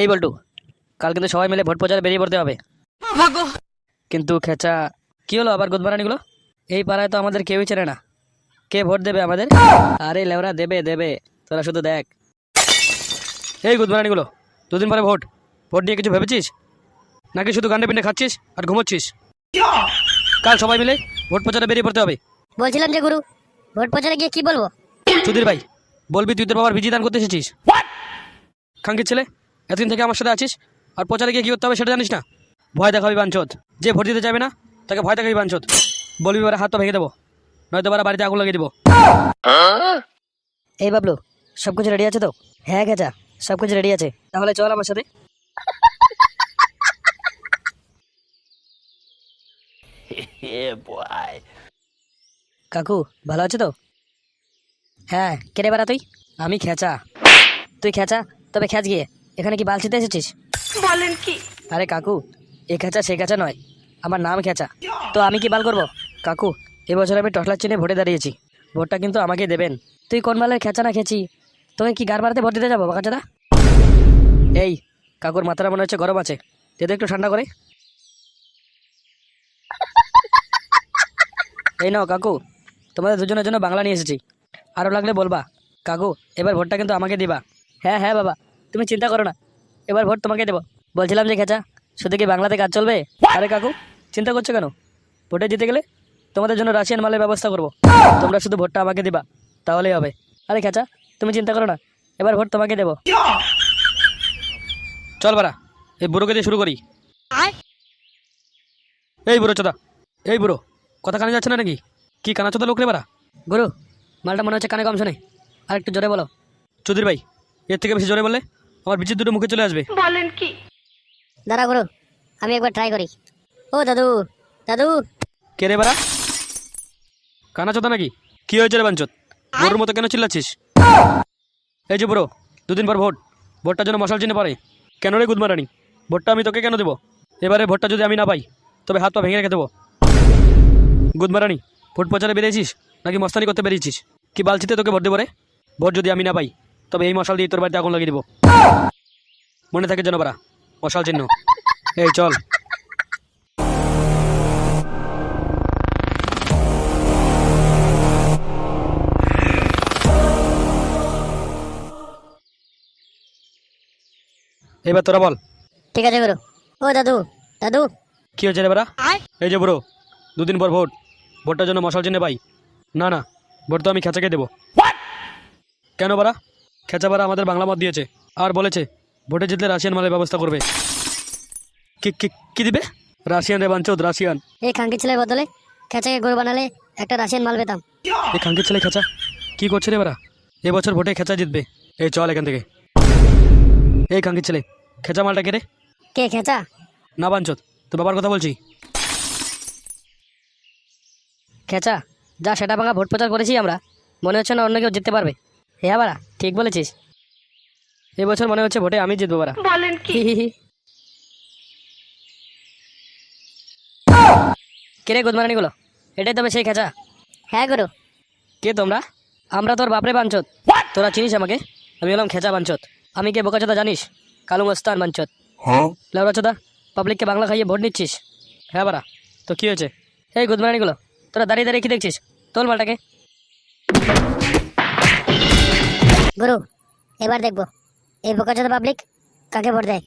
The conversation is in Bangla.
এই বল্টু কাল কিন্তু সবাই মিলে ভোট প্রচারে বেরিয়ে পড়তে হবে। কিন্তু খেচা কি হলো আবার গুদমারানিগুলো এই পাড়ায় তো আমাদের কেউই চেনে না। কে ভোট দেবে আমাদের? আরে লেওরা দেবে দেবে। তোরা শুধু দেখ। এই গুদমারানিগুলো দুদিন পরে ভোট। ভোট নিয়ে কিছু ভেবেছিস? নাকি শুধু গান্ডে পিন্ডে খাচ্ছিস আর ঘুমোচ্ছিস? কাল সবাই মিলে ভোট প্রচারে বেরিয়ে পড়তে হবে। বলছিলাম যে গুরু ভোট প্রচারে গিয়ে কি বলব? সুধীর ভাই বলবি তুই তোর বাবার বিজি দান করতে এসেছিস? খাঙ্কির ছেলে? এতদিন থেকে আমার সাথে আছিস? আর প্রচারে গিয়ে কী করতে হবে সেটা জানিস না? ভয় দেখাবি বাঞ্চত যে ভোট দিতে চাইবে না তাকে ভয় দেখাবি বাঞ্চত বলবি এবার হাত পা ভেঙে দেবো। নয়তো এবার বাড়িতে আগুন লাগিয়ে দেবো। এই বাবলু সব কিছু রেডি আছে তো? হ্যাঁ গেছা সব কিছু রেডি আছে। তাহলে চল আমার সাথে। কাকু ভালো আছে তো? হ্যাঁ কেটে বেড়া তুই? আমি খেচা। তুই খেচা তবে খেচ গিয়ে। এখানে কি বালছিতে এসেছিস? বলেন কি? আরে কাকু এ খেচা সে খেচা নয় আমার নাম খেচা। তো আমি কি বাল করব? কাকু এবছর আমি টসলার চিনে ভোটে দাঁড়িয়েছি ভোটটা কিন্তু আমাকে দেবেন। তুই কোন বালের খেচা না খেছি তোকে কি গার মারাতে ভোট দিতে যাব বাকাচাদা এই কাকুর মাথাটা মনে হচ্ছে গরম আছে যদি একটু ঠান্ডা করে। এই নাও কাকু তোমাদের দুজনের জন্য বাংলা নিয়ে এসেছি। আরও লাগলে বলবা কাকু এবার ভোটটা কিন্তু আমাকে দিবা। হ্যাঁ হ্যাঁ বাবা। তুমি চিন্তা করো না। এবার ভোট তোমাকে দেবো। বলছিলাম যে খেচা শুধু কি বাংলাতে কাজ চলবে? আরে কাকু চিন্তা করছ কেন? ভোটে জিতে গেলে তোমাদের জন্য রাশিয়ান মালের ব্যবস্থা করব। তোমরা শুধু ভোটটা আমাকে দিবা তাহলেই হবে। আরে খেচা তুমি চিন্তা করো না। এবার ভোট তোমাকে দেবো। চল বারা এই বুড়োকে দিয়ে শুরু করি। এই বুড়ো চোদা এই বুড়ো কথা কানে যাচ্ছে না নাকি? কি কানা চোদা লোক রে বারা গুরু মালটা মনে হচ্ছে কানে কম শোনে। আর একটু জোরে বলো। চৌধুরী ভাই এর থেকে বেশি জোরে বলে আমার বিচির দুটো মুখে চলে আসবে। বলেন কি? দাঁড়া গুরু আমি একবার ট্রাই করি। ও দাদু দাদু। কে রে বারা কানা চোদা নাকি? কি হয়েছে রে বাঞ্চত বুড়োর মতো কেন চিল্লাচ্ছিস? এই যে বুড়ো দুদিন পর ভোট। ভোটটা যেন মশাল চিনে পড়ে। কেন রে গুদমারানি? ভোটটা আমি তোকে কেন দেবো? এবারে ভোটটা যদি আমি না পাই তবে হাত পা ভেঙে রেখে দেবো। গুদমারানি ভোট প্রচারে বেরিয়েছিস? নাকি মস্তানি করতে বেরিয়েছিস? কি বালছিতে তোকে ভোট দেবো রে? ভোট যদি আমি না পাই তবে এই মশাল দিয়ে তোর বাড়িতে আগুন লাগিয়ে দেবো। মনে থাকে যেন বারা মশাল চিহ্ন। এই চল। এবার তোরা বল। ঠিক আছে গুরু। ও দাদু দাদু। কি হয়েছে রে বারা এই যে বুড়ো দুদিন পর ভোট। ভোটটার জন্য মশাল চিহ্নে পাই। না না ভোট তো আমি খেঁচাকে দেবো। কেন বারা খেঁচা বারা আমাদের বাংলা মত দিয়েছে। আর বলেছে ভোটে জিতলে রাশিয়ান মালের ব্যবস্থা করবে। কি কি কি দিবে? রাশিয়ান রে বাঞ্চোদ রাশিয়ান। এই খাঙ্কি ছেলের বদলে খেঁচাকে গরু বানালে একটা রাশিয়ান মাল পেতাম। এই খাঙ্কির ছেলে খেঁচা? কি করছে রে বারা এবছর ভোটে খেঁচা জিতবে। এই চল এখান থেকে। এই খাঙ্কির ছেলে খেঁচা মালটা কে রে? কে খেঁচা? না বাঞ্চোদ তো বাবার কথা বলছি। খেঁচা যা সেটা ভাঙা ভোট প্রচার করেছি আমরা। মনে হচ্ছে না অন্য কেউ জিততে পারবে। হ্যাঁ বাড়া ঠিক বলেছিস। এবছর মনে হচ্ছে ভোটে আমি জিতবো বারা। বলেন কি? হি। কিরে গুদমারানিগুলো? এটাই তবে সেই খেঁচা। হ্যাঁ গুরু। কে তোমরা? আমরা তোর বাপরে বাঞ্চত। তোরা চিনিস আমাকে? আমি হলাম খেঁচা বাঞ্চত। আমি কে বোকাচোদা জানিস? কালু মস্তান বাঞ্চত। লাউরা চোদা পাবলিককে বাংলা খাইয়ে ভোট নিচ্ছিস। হ্যাঁ বাড়া তো কি হয়েছে? এই গুদমারানিগুলো তোরা দাঁড়িয়ে দাঁড়িয়ে কি দেখছিস? তোল মালটাকে। গুরু এবার দেখব। এই বোকাচোদা পাবলিক কাকে ভোট দেয়?